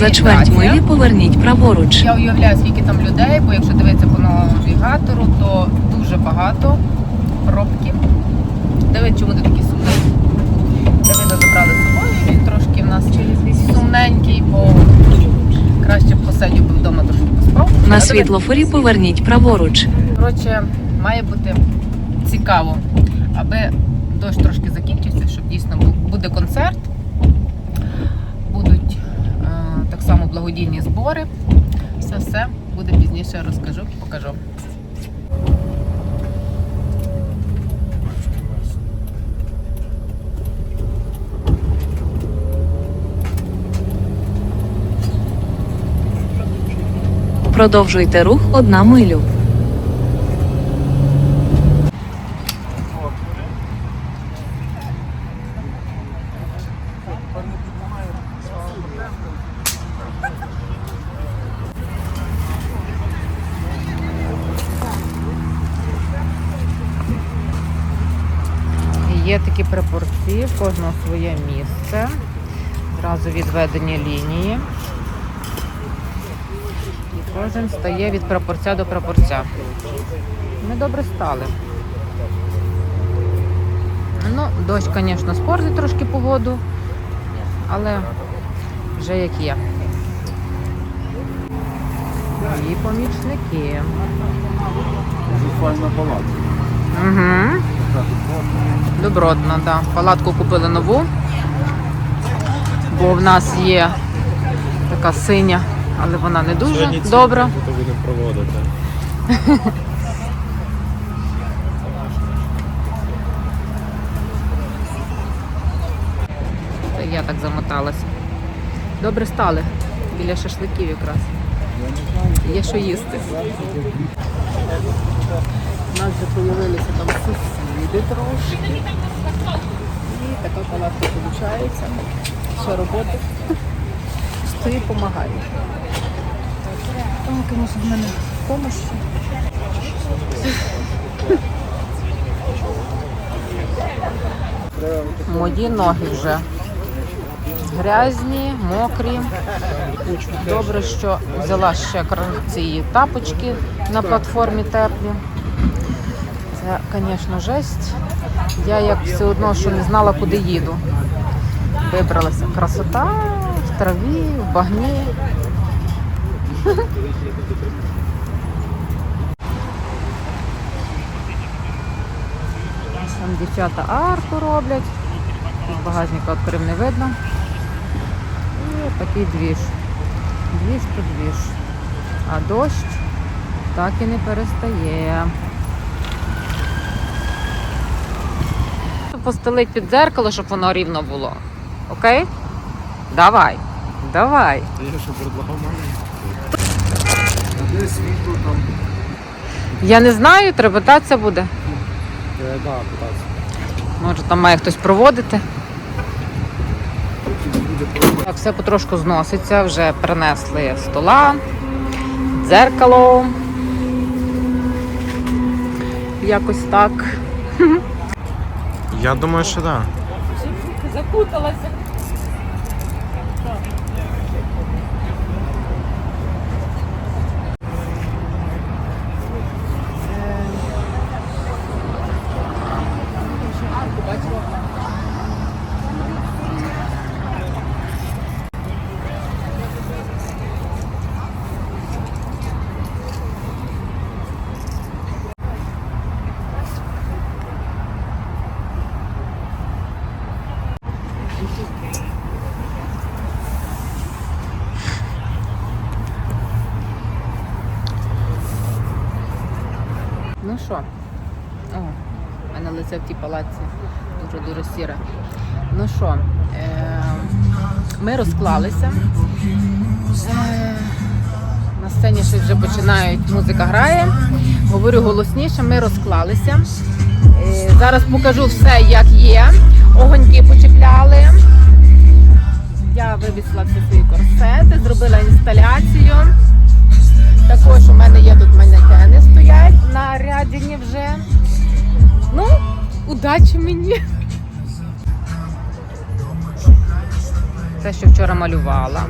За чверть милі поверніть праворуч. Я уявляю, скільки там людей, бо якщо дивитися по навігатору, то дуже багато пробки. Давид, чому ти такий сумний? Давида забрали з собою, він трошки в нас сумненький, бо краще б посидів би вдома трошки поспав. На світлофорі поверніть праворуч. Коротше, має бути цікаво, аби дощ трошки закінчився, щоб дійсно бу- буде концерт. Будуть е, так само благодійні збори. Все все буде пізніше розкажу, покажу. Продовжуйте рух одна милю. Є такі прапорці, в кожного своє місце. Зразу відведені лінії. І кожен стає від прапорця до прапорця. Ми добре стали. Ну, дощ, звісно, спортить трошки погоду, але вже як є. І помічники. Файна палатка. Угу. Добротно, так. Да. Палатку купили нову, бо в нас є така синя, але вона не дуже добра. То будемо проводити. Це я так замоталася. Добре стали біля шашликів якраз. Є що їсти. У нас вже з'явилися там сусіди трошки. І така палатка виходить. Ще роботи. Стою, допомагаю. Тому, звісно, в мене допомога. Мої ноги вже грязні, мокрі. Добре, що взяла ще ці тапочки на платформі теплі. Це, звісно, жесть. Я як все одно, що не знала, куди їду. Вибралася красота в траві, в багні. Там дівчата арку роблять. З багажника відкрив не видно. І такий двіж. Двіж то двіж. А дощ так і не перестає. Постелить під дзеркало, щоб воно рівно було. Окей? Давай. Давай. Та я що предлагав мене? Де світло там? Я не знаю, треба питатися буде. Да, питатися. Може там має хтось. Проводити. Так, все потрошку зноситься, вже принесли стола, дзеркало. Якось так. Я думаю, що так. Да. Ну що? О, в в тій палаці дуже-дуже сіре. Ну що, е, Ми розклалися. Е, На сцені щось вже починають, музика грає. Говорю голосніше, ми розклалися. Е, Зараз покажу все, як є. Огоньки почепляли. Удачі мені. Те, що вчора малювала.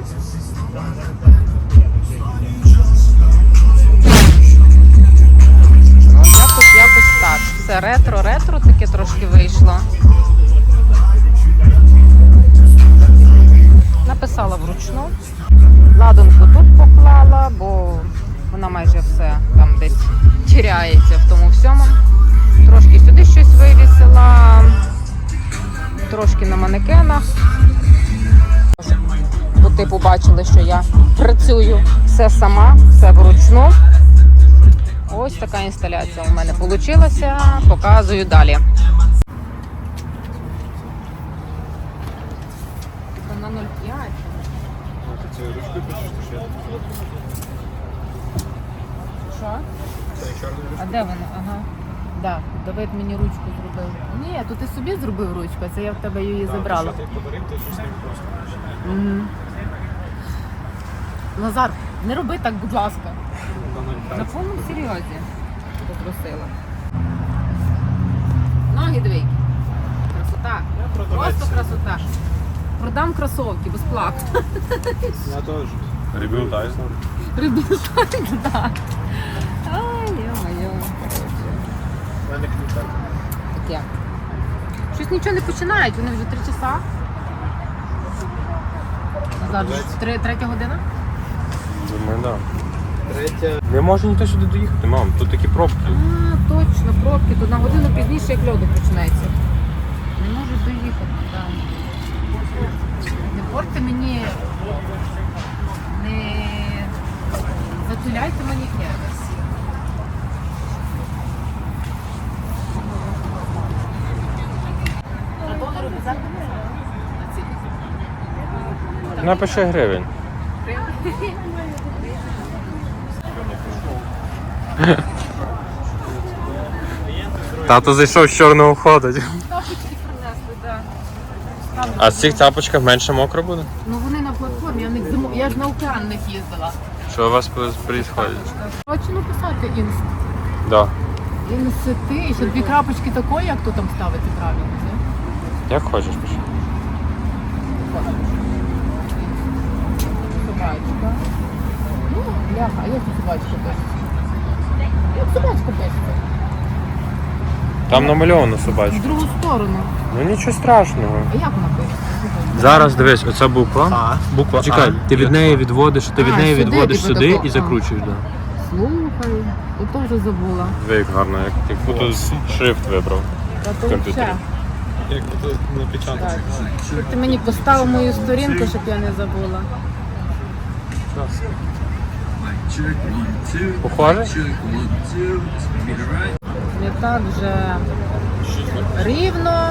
Ну, якось, якось так. Все ретро-ретро таке трошки вийшло. Написала вручну. Ладонку тут поклала, бо вона майже все там десь тіряється в тому всьому. Трошки сюди щось вивісила, трошки на манекенах. Бо типу бачили, що я працюю все сама, все вручну. Ось така інсталяція у мене вийшла. Показую далі. На 0,5. Це ручкою пишеш, чи? Що? А де вона? Давид мені ручку зробив. Ні, то ти собі зробив ручку, а це я в тебе її забрала. Ти подарив, ти щось з. Мгм. Назар, не роби так, будь ласка. На повному серйозі попросила. Ноги дві. Красота. Просто красота. Продам кросовки безплатно. Я теж. Ребил. Ребята, да. У мене. Таке. Щось нічого не починають, вони вже три часа. Зараз три, третя година. Думаю, да. Третя. Не може ніхто сюди доїхати, мам. Тут такі пробки. А, точно, пробки. Тут на годину пізніше, як льоду почнеться. Не можу доїхати, так. Не портьте мені. Не затуляйте мені нерви. А долар обов'язково? На ці. Напиши гривень. Тато зайшов з чорного ходить. Тапочки принесли, так. А з цих тапочках менше мокро буде? Ну вони на платформі, я, них зиму... я ж на океан них їздила. Що у вас відбувається? Хочу написати інст. Да. Інсити, що дві крапочки такої, як то там ставити правильно. це? Як хочеш пиши. Собачка. Ну, бляха, а як собачка пишеться? Як собачка пишеться? Там намальовано В собачка. другу сторону. Ну нічого страшного. А як вона пишеться? Зараз дивись, оця буква. А. Буква. Чекай, ти від неї відводиш, ти від А, неї сюди, відводиш типу, сюди тако. і закручуєш. Да. Слухай, ото вже забула. Диви, як гарно, як ти тут шрифт вибрав. Та то комп'ютері. Як тут напечатати. Так. Ти мені поставив мою сторінку, щоб я не забула. Похоже? Не так вже рівно.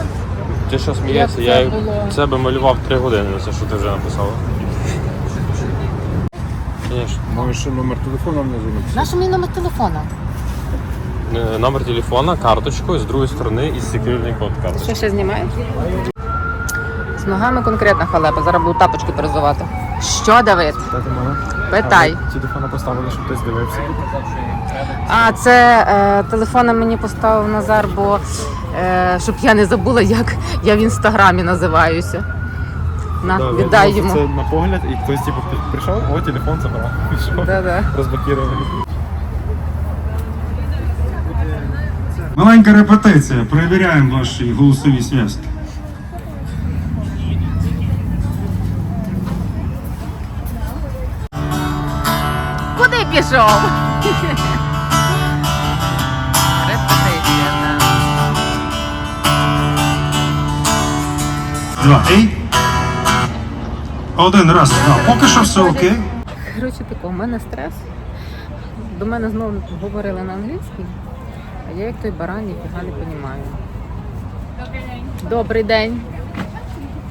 Ти що смієшся? Я було? це би малював 3 години це, що ти вже написала. Можеш ще номер телефону внизу написати. Наш мій номер телефона. Е, Номер телефона, карточку, з другої сторони і секретний код карточки. Що ще знімаєш? З ногами конкретна халепа. Зараз буду тапочки перезувати. Що, Давид? Питати мене? Питай. А ви Телефон поставили, щоб хтось дивився. А це е, телефоном мені поставив Назар, бо е, щоб я не забула, як я в інстаграмі називаюся. На, Да, віддай видно, йому. Це на погляд, і хтось типу при- прийшов, о, телефон забрав. Пішов. Да-да. Розблокували. Маленька репетиція. Перевіряємо ваші голосові зв'язки. Пішов? Репетиція, так. Два. Ей. Один раз. Два. Поки що все окей. Коротше, тако, у мене стрес. До мене знову говорили на англійській, а я як той баран ніфіга не розумію. Добрий день.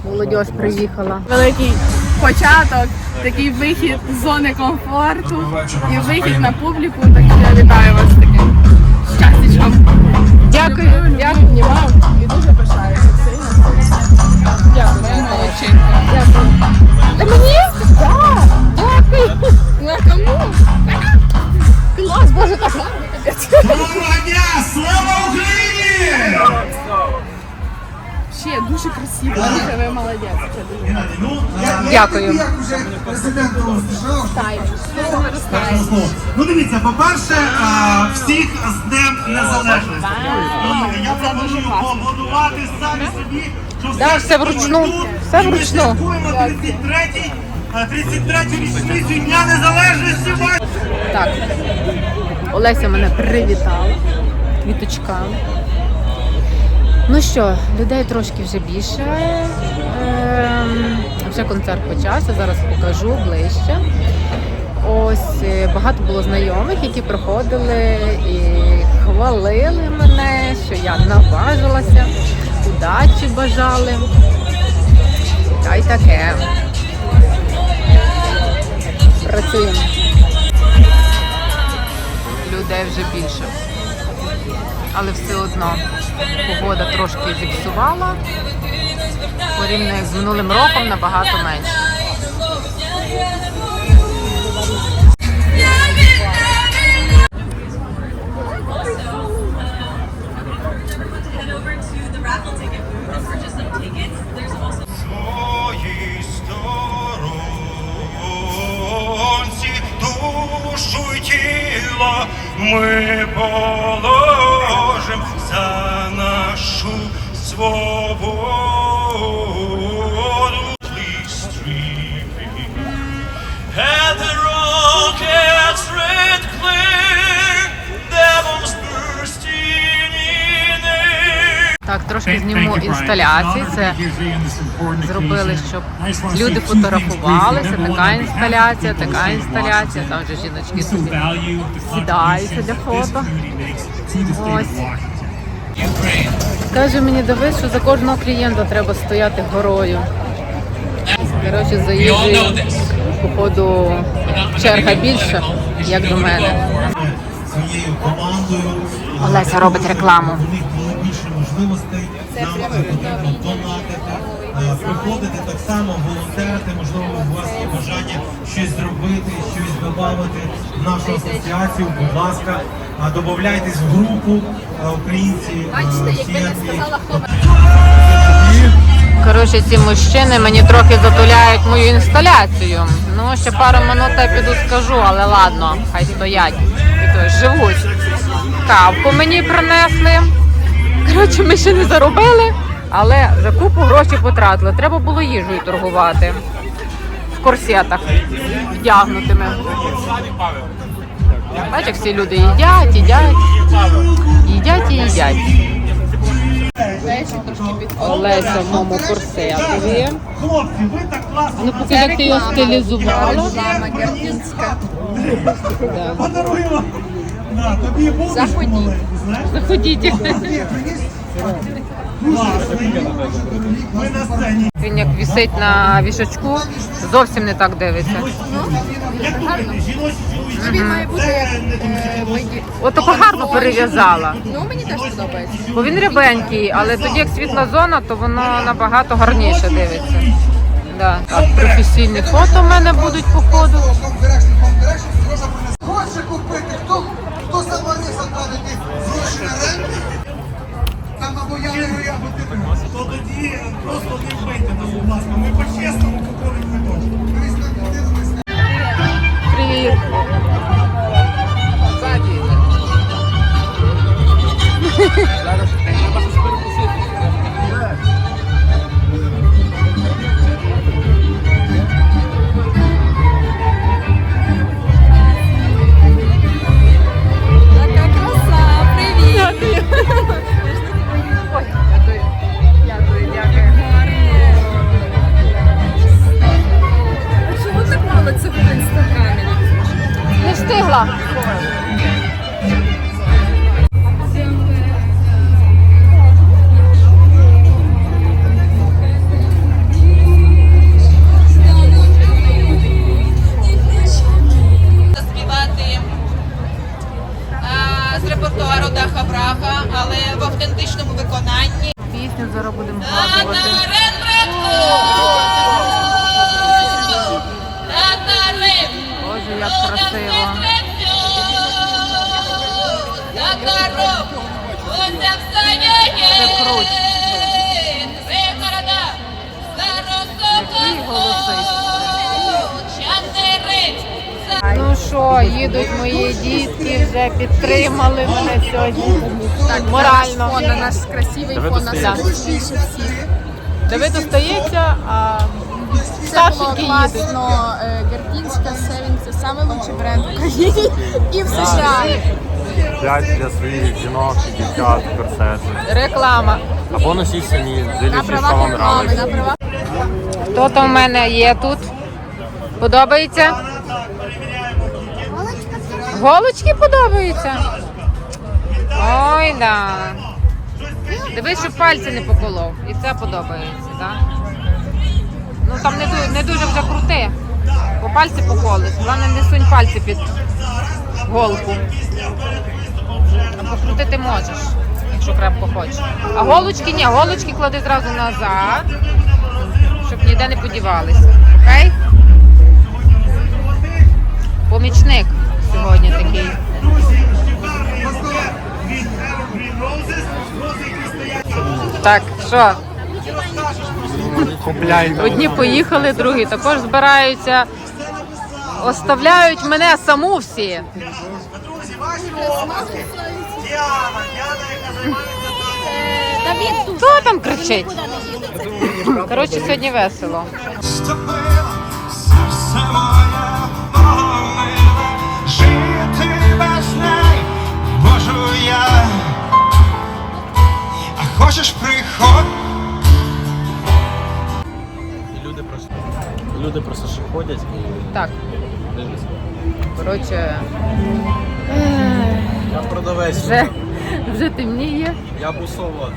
Молодь приїхала. Великий початок, такий вихід з зони комфорту і вихід на публіку. Так що я вітаю вас таким щастячком. Дякую, дякую. Знімав і дуже пишаюся. Дякую, моя молодчинка. Дякую. Та мені? Так. Дякую. Ну а кому? Клас, боже, так гарно. Доброго дня! Слава Україні! Ще дуже красиво, дуже ви молодець. Ну, Дякую. Ну дивіться, по-перше, всіх з Днем Незалежності. Я пропоную поаплодувати самі собі, що все вручну. Все ми вручну. святкуємо 33-й, 33-ю річницю Дня Незалежності. Так. Олеся мене привітала квіточками. Ну що, людей трошки вже більше. Ем, вже концерт почався, зараз покажу ближче. Ось е, багато було знайомих, які приходили і хвалили мене, що я наважилася, удачі бажали. Та й таке. Працюємо людей вже більше. Але все одно погода трошки зіпсувала. Порівняно з минулим роком набагато менше. Ми положим за нашу свободу. Please streaming. And the rockets red clear, devils bursting in air. Так, трошки зніму інсталяції. Це зробили, щоб люди фотографувалися. Така інсталяція, така інсталяція. Там вже жіночки собі сідаються для фото. Ось. Каже мені Давид, що за кожного клієнта треба стояти горою. Коротше, за їжею, походу, черга більша, як до мене. своєю командою. Олеся робить рекламу. У них було більше можливостей. Нам потрібно донатити, е, приходити так само, волонтерити. Можливо, у вас є бажання щось зробити, щось додати в нашу асоціацію. Будь ласка, додавайтесь в групу українці. всі які- Коротше, ці мужчини мені трохи затуляють мою інсталяцію. Ну, ще пару минут я піду скажу, але ладно, хай стоять. І то живуть. Кавку мені принесли. Коротше, ми ще не заробили, але вже купу грошей потратили. Треба було їжею торгувати. В корсетах вдягнутими. Бачиш, всі люди їдять, їдять, їдять і їдять. Олеся в моєму корсетові. Хлопці, ви так класно Ну, поки як ти його стилізувала. Булочку маленьку, знаєш? Заходіть. Він як висить на вішачку, зовсім не так дивиться. Він має бути гарно перев'язала. Ну, мені теж подобається. Бо він рябенький, але тоді як світла зона, то воно набагато гарніше дивиться. Да. Так, професійні фото в мене будуть по ходу. Хоче купити, тоді просто не вбийте нас, будь ласка. Ми по-чесному що, їдуть мої дітки, вже підтримали мене сьогодні. Так, морально. Фон на наш красивий Давид фон на всіх. Давид остається, а Це було старшенькі їдуть. класно. Е, Геркінська Севін це найкращий бренд в Україні і в США. П'ять для своїх жінок, дівчат, корсети. Реклама. Або носіть самі, На дивлячись, що правах вам реклами, на нравиться. правах Хто там в мене є тут? Подобається? Голочки подобаються? Ой, да. Дивись, щоб пальці не поколов. І це подобається, так? Ну там не, ду- не дуже вже крути, бо пальці поколиш. Головне, не сунь пальці під голку. Покрутити можеш, якщо крепко хочеш. А голочки ні, голочки клади зразу назад щоб ніде не подівалися. Окей? Помічник сьогодні такий. Так, що? Одні поїхали, другі також збираються. Оставляють мене саму всі. Друзі, ваші. Діана, Діана, яка займається Хто там кричить? Коротше, сьогодні весело. Ходять і Так, дивляться. коротше, Я продавець, вже, вже темніє. я бусовод.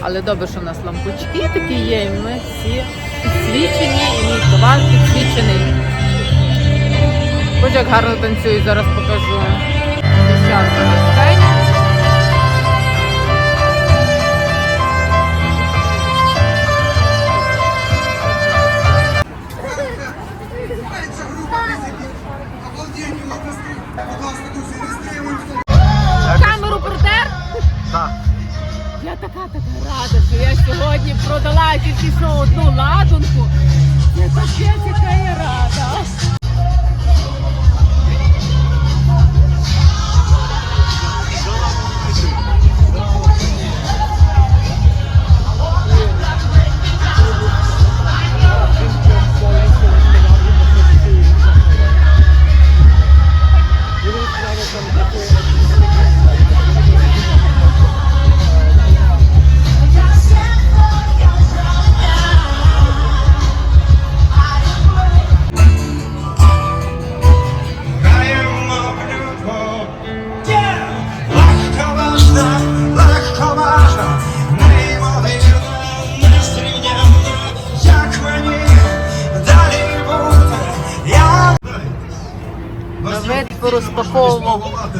Але добре, що в нас лампочки такі є, і ми всі підсвічені, і мій товар підсвічений. Боже, як гарно танцюють, зараз покажу. Дівчатка Я така така рада, що я сьогодні продала тільки що одну ладунку. Це таке, яка я рада.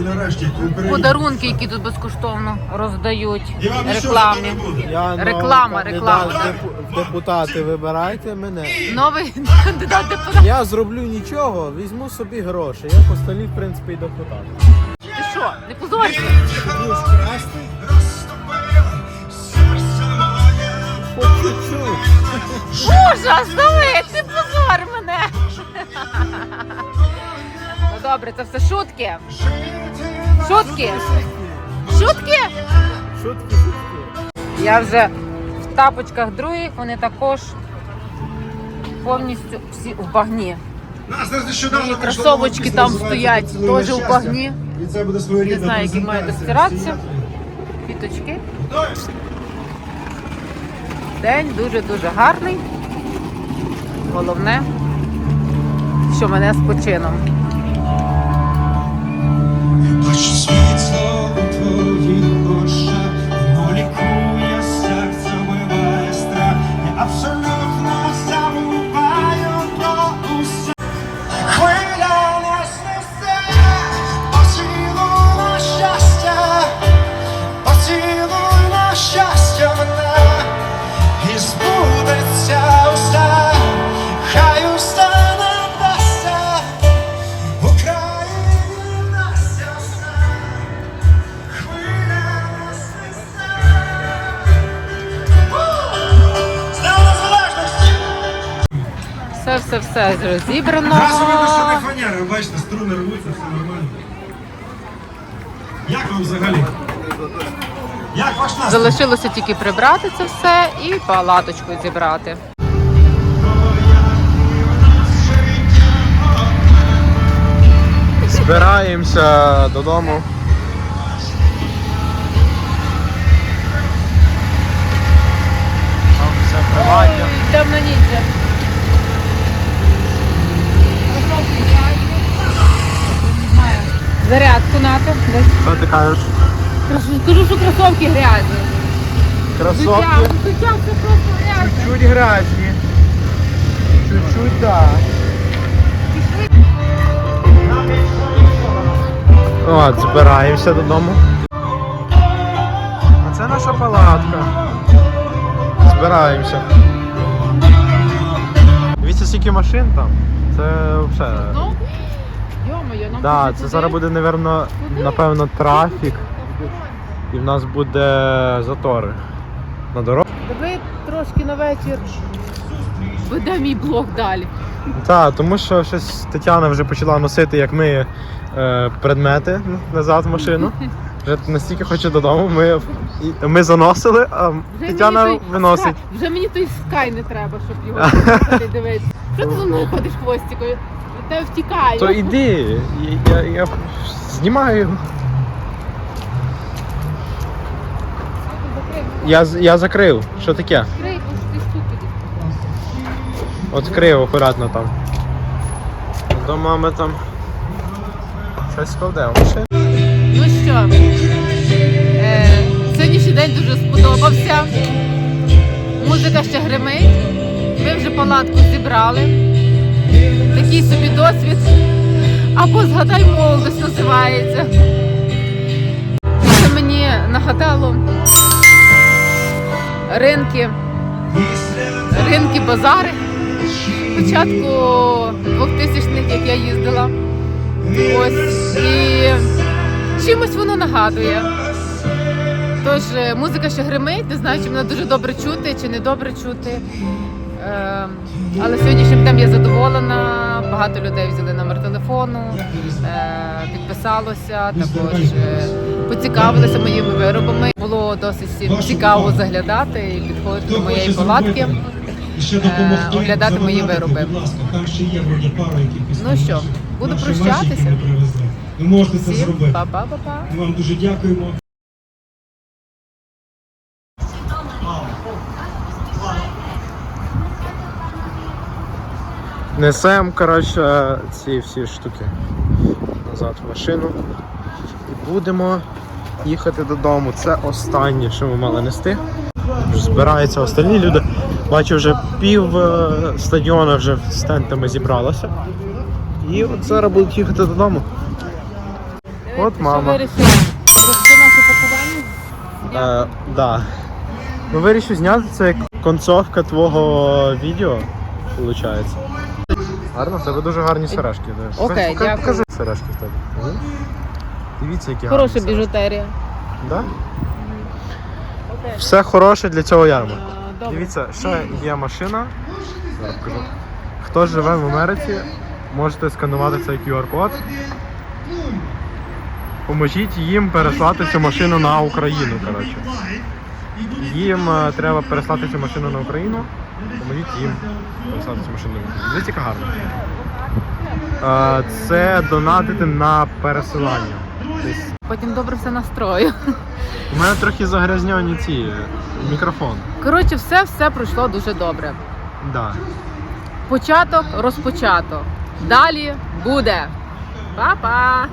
Порозпаковував подарунки, які тут безкоштовно роздають. Рекламі. Реклама, реклама. Депутати вибирайте мене. Новий кандидат депутат. Я зроблю нічого, візьму собі гроші. Я по столі, в принципі, і депутат. Ти що, не моє. Ужас, Давид, ти позор мене. Ну добре, це все шутки. Шутки. Шутки? Шутки, шутки. Я вже в тапочках других, вони також повністю всі в багні. Нас нещодавно кросовочки там стоять, теж у багні. І це буде своєрідна Не знаю, які мають достиратися. Квіточки. День дуже-дуже гарний. Головне, що мене з почином. Бачу Все, все, розібрано. Зразу видно, що не фанера, ви бачите, струни рвуться, все нормально. Як вам взагалі? Як ваш настрій? Залишилося тільки прибрати це все і палаточку зібрати. Збираємося додому. Там все приватне. Темна ніч. Зарядку нати. Що ти кажеш? Кажу, що кросовки грязні. Кросовки Взуття це просто грязне. чуть грязні. Чуть-чуть, так. От, збираємося додому. А це наша палатка. Збираємося. Дивіться, скільки машин там. Це взагалі. Да, це зараз буде, напевно, напевно, трафік. І в нас буде затори на дорозі. Давай трошки на вечір. Веде мій блог далі. Так, тому що щось Тетяна вже почала носити, як ми, е, предмети назад в машину. Вже настільки хоче додому. Ми, ми заносили, а Вже Тетяна той виносить. Вже мені той скай не треба, щоб його дивитися. Що ти за мною ходиш хвостикою? Тебе втікаю. То іди, я, я, я знімаю його. Я, з- я закрив. Що таке? Крий, бо ж ти ступить. Открив акуратно там. До мами там. Щось складемо. Ну що, е, сьогоднішній день дуже сподобався. Музика ще гримить. Ми вже палатку зібрали. Такий собі досвід. Або згадай молодость називається. Це мені нагадало ринки, ринки, базари. Початку 2000-х, як я їздила. Ось і чимось воно нагадує. Тож е, музика ще гримить, не знаю, чи мене дуже добре чути, чи не добре чути. Е, але сьогоднішнім днем я задоволена. Багато людей взяли номер телефону, е, підписалося, також е, поцікавилися моїми виробами. Було досить цікаво заглядати і підходити до моєї палатки. Е, оглядати мої вироби. Ну що, буду прощатися. Ви можете це зробити. па-па-па-па. Ми вам дуже дякуємо. Несемо, коротше, ці всі штуки назад в машину. І будемо їхати додому. Це останнє, що ми мали нести. Збираються остальні люди. Бачу, вже пів е, стадіона вже з тентами зібралося. І от зараз будуть їхати додому. От мама. Вирішили? Пакування. Е, да. Ну, вирішив зняти це як концовка твого відео, виходить. Гарно, в тебе дуже гарні сережки. дивись. Окей, Покажи- дякую. Покажи сережки в тебе. Мгм. Дивіться, які Хороша гарні сережки. біжутерія. Да? Все хороше для цього ярмарку. А, Добре. Дивіться, ще є машина. Зараз покажу. Хто живе в Америці, можете сканувати цей QR-код. Поможіть їм переслати цю машину на Україну. Коротше. Їм е, треба переслати цю машину на Україну. Поможіть їм переслати цю машину Дивіться, яка гарна. Це донатити на пересилання. Потім добре все настрою. У мене трохи загрязнені ці мікрофон. Коротше, все все пройшло дуже добре. Да. Початок розпочато. Далі буде. Па-па!